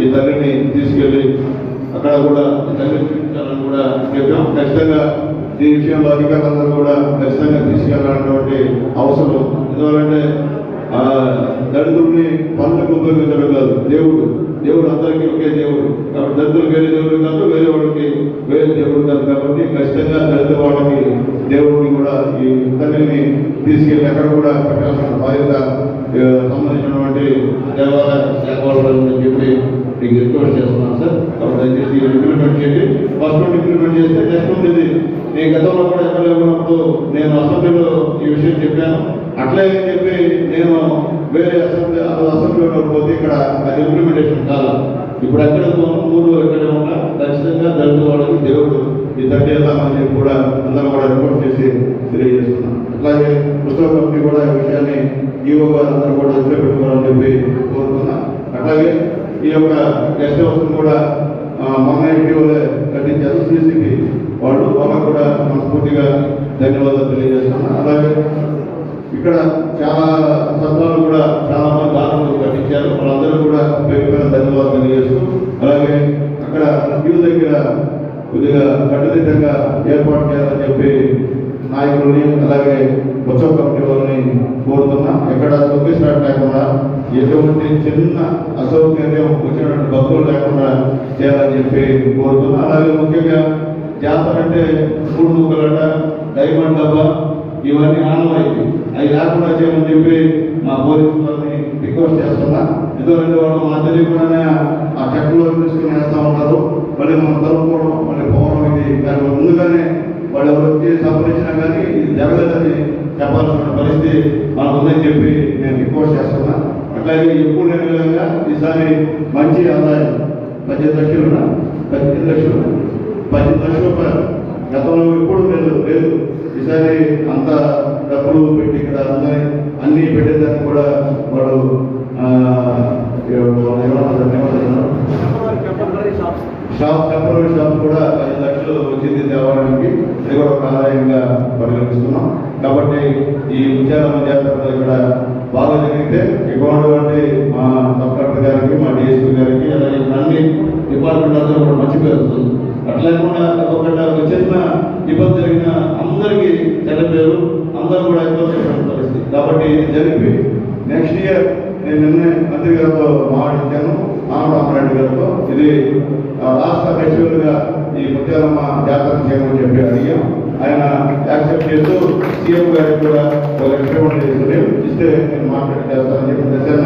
ఈ తల్లిని తీసుకెళ్ళి అక్కడ కూడా ఈ తల్లిని చూపించాలని కూడా చెప్పాం. ఖచ్చితంగా ఈ విషయంలో అధికారులందరూ కూడా ఖచ్చితంగా తీసుకెళ్ళాలన్నటువంటి అవసరం ఎందుకంటే ఆ దళితుడిని పనులకు ఉపయోగించడం కాదు. దేవుడు దేవుడు అందరికీ ఒకే దేవుడు. కాబట్టి దళితులు వేరే దేవుడు కాదు వేరే వాడికి వేరే దేవుడు కాదు. కాబట్టి ఖచ్చితంగా దళిత వాళ్ళకి దేవుడిని కూడా ఈ తల్లిని తీసుకెళ్ళి అక్కడ కూడా పెట్టాల్సిన బాధ్యత సంబంధించినటువంటి దేవాలయ శాఖ వాళ్ళని చెప్పి మీకు రిక్వెస్ట్ చేస్తున్నాను సార్. దయచేసి ఇంప్లిమెంట్ చేయండి. ఫస్ట్ ఇంప్లిమెంట్ చేస్తే నేను గతంలో కూడా ఎమ్మెల్యే ఉన్నప్పుడు నేను అసెంబ్లీలో ఈ విషయం చెప్పాను. అట్లే అని చెప్పి నేను వేరే అసెంబ్లీ అసెంబ్లీలో పోతే ఇక్కడ అది ఇంప్లిమెంటేషన్ కాదు. ఇప్పుడు ఎక్కడ పోను మూడు ఎక్కడ ఉన్నా ఖచ్చితంగా దళిత వాళ్ళకి దేవుడు ఈ తండ్రి చెప్పి కూడా అందరం కూడా రిపోర్ట్ చేసి తెలియజేస్తున్నాం. అట్లాగే పుస్తక కంపెనీ కూడా ఈ విషయాన్ని ఈవో గారు అందరూ కూడా దృష్టిలో పెట్టుకోవాలని చెప్పి కోరుతున్నాం. అట్లాగే ఈ యొక్క గెస్ట్ హౌస్ కూడా ఆ, మొన్న ఇటీవలే కట్టించారు సీసీకి వాళ్ళు వాళ్ళకు కూడా మనస్ఫూర్తిగా ధన్యవాదాలు తెలియజేస్తున్నా. అలాగే ఇక్కడ చాలా సంతాలు కూడా చాలా మంది దారులు కట్టించారు వాళ్ళందరూ కూడా పేరు ధన్యవాదాలు తెలియజేస్తూ అలాగే అక్కడ క్యూ దగ్గర కొద్దిగా కట్టుదిట్టంగా ఏర్పాటు చేయాలని చెప్పి నాయకుల్ని అలాగే ఉత్సవ కమిటీ వాళ్ళని కోరుతున్నా. ఎక్కడ తొక్కిసలాట లేకుండా ఎటువంటి చిన్న అసౌకర్యం వచ్చినటువంటి భక్తులు లేకుండా చేయాలని చెప్పి కోరుతున్నా. అలాగే ముఖ్యంగా జాతర అంటే మూడు ముక్కలట డైమండ్ డబ్బా ఇవన్నీ ఆనవాయితీ అవి లేకుండా చేయమని చెప్పి మా పోలీసు వాళ్ళని రిక్వెస్ట్ చేస్తున్నా. ఎందుకంటే వాళ్ళు మా తెలియకుండానే ఆ చెక్కలో తీసుకుని వేస్తూ ఉంటారు. మళ్ళీ మనం తరుపుకోవడం మళ్ళీ పోవడం ఇది దాని ముందుగానే వాళ్ళు ఎవరు వచ్చి సంప్రదించినా కానీ ఇది జరగలేదని చెప్పాల్సిన పరిస్థితి మనకు ఉందని చెప్పి నేను రిక్వెస్ట్ చేస్తున్నా. అట్లాగే ఎప్పుడు లేని విధంగా ఈసారి మంచి ఆదాయం పద్దెనిమిది లక్షలు పద్దెనిమిది లక్షలు పది లక్షల గతంలో ఎప్పుడు లేదు లేదు. ఈసారి అంత డబ్బులు పెట్టి ఇక్కడ అందరి అన్ని పెట్టేదానికి కూడా వాడు ఆ, షాప్ టెంపరీ షాప్ కూడా పది లక్షలు వచ్చింది దేవాలయానికి. ఇది కూడా ఒక ఆదాయంగా పరిగణిస్తున్నాం. కాబట్టి ఈ విచారణ జాతర ఇక్కడ బాగా జరిగితే ఇక్కడ మా సబ్ కలెక్టర్ గారికి మా డిఎస్పీ గారికి అలాగే అన్ని డిపార్ట్మెంట్ అందరూ కూడా మంచి పేరు వస్తుంది అట్లా లేకుండా ఒక ఒక చిన్న ఇబ్బంది జరిగిన అందరికీ చెడ్డ పేరు అందరూ కూడా ఇబ్బంది పడిన పరిస్థితి కాబట్టి ఇది జరిపి నెక్స్ట్ ఇయర్ నేను నిన్నే మంత్రి గారితో మాట్లాడించాను ఆనరామరెడ్డి గారితో ఇది రాష్ట్ర ఫెస్టివల్గా ఈ ముత్యాలమ్మ జాతర చేయమని చెప్పి అడిగాం ఆయన యాక్సెప్ట్ చేస్తూ సీఎం గారికి కూడా ఒక రిప్రజెంట్ చేస్తుంది ఇస్తే నేను మాట్లాడి చేస్తానని చెప్పి దశన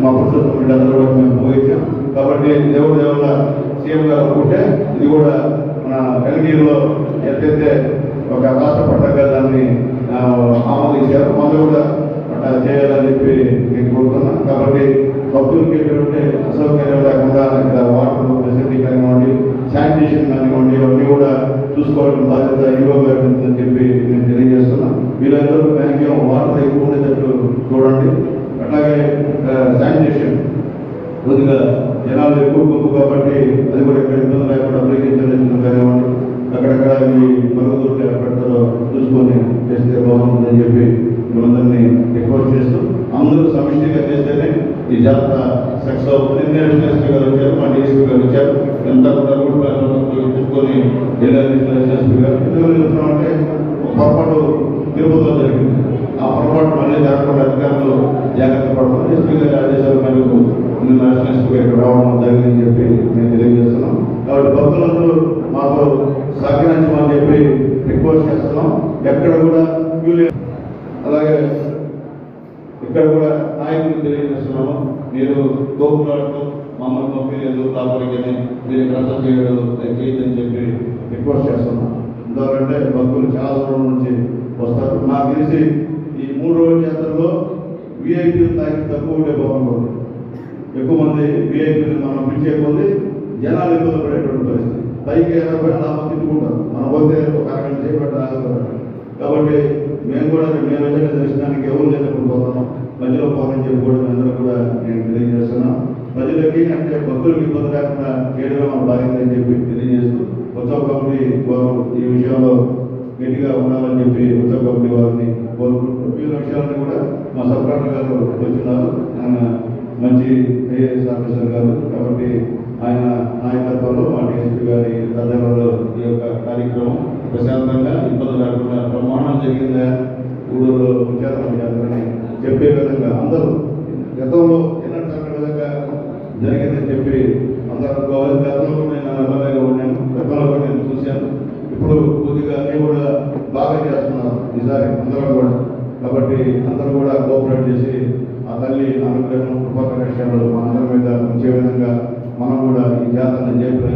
మా పురుషోత్తం బిడ్డలందరూ కూడా మేము పోయించాం కాబట్టి దేవుడు దేవుళ్ళ సీఎం గారు అనుకుంటే ఇది కూడా మన కలిగిరిలో ఎంతైతే ఒక రాష్ట్ర పట్టగా దాన్ని ఆమోదించారు. మొదలు కూడా చేయాలని చెప్పి నేను కోరుతున్నాను. కాబట్టి భక్తులకి ఎటువంటి అసౌకర్యం లేకుండా ఇక్కడ వాటర్ ఫెసిలిటీ కానివ్వండి శానిటేషన్ కానివ్వండి అవన్నీ కూడా చూసుకోవడం బాధ్యత ఈవో గారి ఉందని చెప్పి నేను తెలియజేస్తున్నాను వీళ్ళందరూ మ్యాక్సిమం వాటర్ ఎక్కువ ఉండేటట్టు చూడండి. అట్లాగే శానిటేషన్ కొద్దిగా జనాలు ఎక్కువ గుంపు కాబట్టి అది కూడా ఇక్కడ ఇబ్బంది లేకుండా అప్లికేషన్ కానివ్వండి. అక్కడక్కడ ఈ మరుగుదొడ్లు ఏర్పడతారో చూసుకొని చేస్తే బాగుంటుందని చెప్పి మిమ్మల్ని అందరూ సమిష్టిగా చేస్తేనే ఈ జాతర సక్సెస్ అవుతుంది. నేషనల్ ఎస్పీ గారు వచ్చారు మా డిఎస్పీ గారు వచ్చారు. ఎంత కూడా రూట్ చూసుకొని వెళ్ళాలి నేషనల్ ఎస్పీ గారు ఎందుకు చెప్తున్నామంటే పొరపాటు తిరుపతిలో జరిగింది. ఆ పొరపాటు మళ్ళీ జరగకుండా అధికారులు జాగ్రత్త పడడం ఎస్పీ గారి ఆదేశాల మేరకు నేషనల్ ఎస్పీ గారికి రావడం జరిగిందని చెప్పి నేను తెలియజేస్తున్నాం. కాబట్టి భక్తులందరూ మాకు సహకరించమని చెప్పి రిక్వెస్ట్ చేస్తున్నాం. ఎక్కడ కూడా అలాగే ఇక్కడ కూడా నాయకులు తెలియజేస్తున్నాము మీరు తోపులాడుతూ మమ్మల్ని పంపించలేదు కాపరికని మీరు గ్రంథం చేయడం చేయదని చెప్పి రిక్వెస్ట్ చేస్తున్నాం. ఎందుకంటే భక్తులు చాలా దూరం నుంచి వస్తారు. నాకు తెలిసి ఈ మూడు రోజుల యాత్రలో విఐపీలు తాకి తక్కువ ఉండే బాగుంటుంది ఎక్కువ మంది విఐపీలు మనం పిలిచే కొద్ది జనాలు ఇబ్బంది పడేటువంటి పరిస్థితి. పైకి ఎనభై అలా తిట్టుకుంటారు మన పోతే ఒక అరగంట చేపట్టాలి కాబట్టి మేము కూడా మేము వెళ్ళిన దర్శనానికి ఎవరు లేనప్పుడు పోతాం. మధ్యలో పోవాలని చెప్పి కూడా అందరూ కూడా నేను తెలియజేస్తున్నాం. ప్రజలకి అంటే భక్తులకు ఇబ్బంది లేకుండా చేయడమే మన బాధ్యత అని చెప్పి తెలియజేస్తూ ఉత్సవ కమిటీ వారు ఈ విషయంలో గట్టిగా ఉండాలని చెప్పి ఉత్సవ కమిటీ వారిని కోరుకుంటూ వివిధ విషయాలను కూడా మా సబ్ గారు వచ్చినారు ఆయన మంచి ఐఏఎస్ ఆఫీసర్ గారు కాబట్టి ఆయన నాయకత్వంలో మా డిఎస్పీ గారి ఆధ్వర్యంలో ఈ యొక్క కార్యక్రమం ప్రశాంతంగా ఇబ్బంది లేకుండా ప్రమాణం జరిగిందా? ఊళ్ళో విచారణ జాతరని చెప్పే విధంగా అందరూ గతంలో ఎన్నట్టు విధంగా జరిగిందని చెప్పి అందరూ అనుకోవాలి గతంలో కూడా నేను అలాగే ఉన్నాను గతంలో కూడా నేను చూశాను. ఇప్పుడు కొద్దిగా అన్నీ కూడా బాగా చేస్తున్నారు ఈసారి అందరూ కూడా. కాబట్టి అందరూ కూడా కోఆపరేట్ చేసి ఆ తల్లి అనుగ్రహం కృపా కటాక్షాలు అందరి మీద ఉంచే విధంగా మనం కూడా ఈ జాతరను జయప్రదం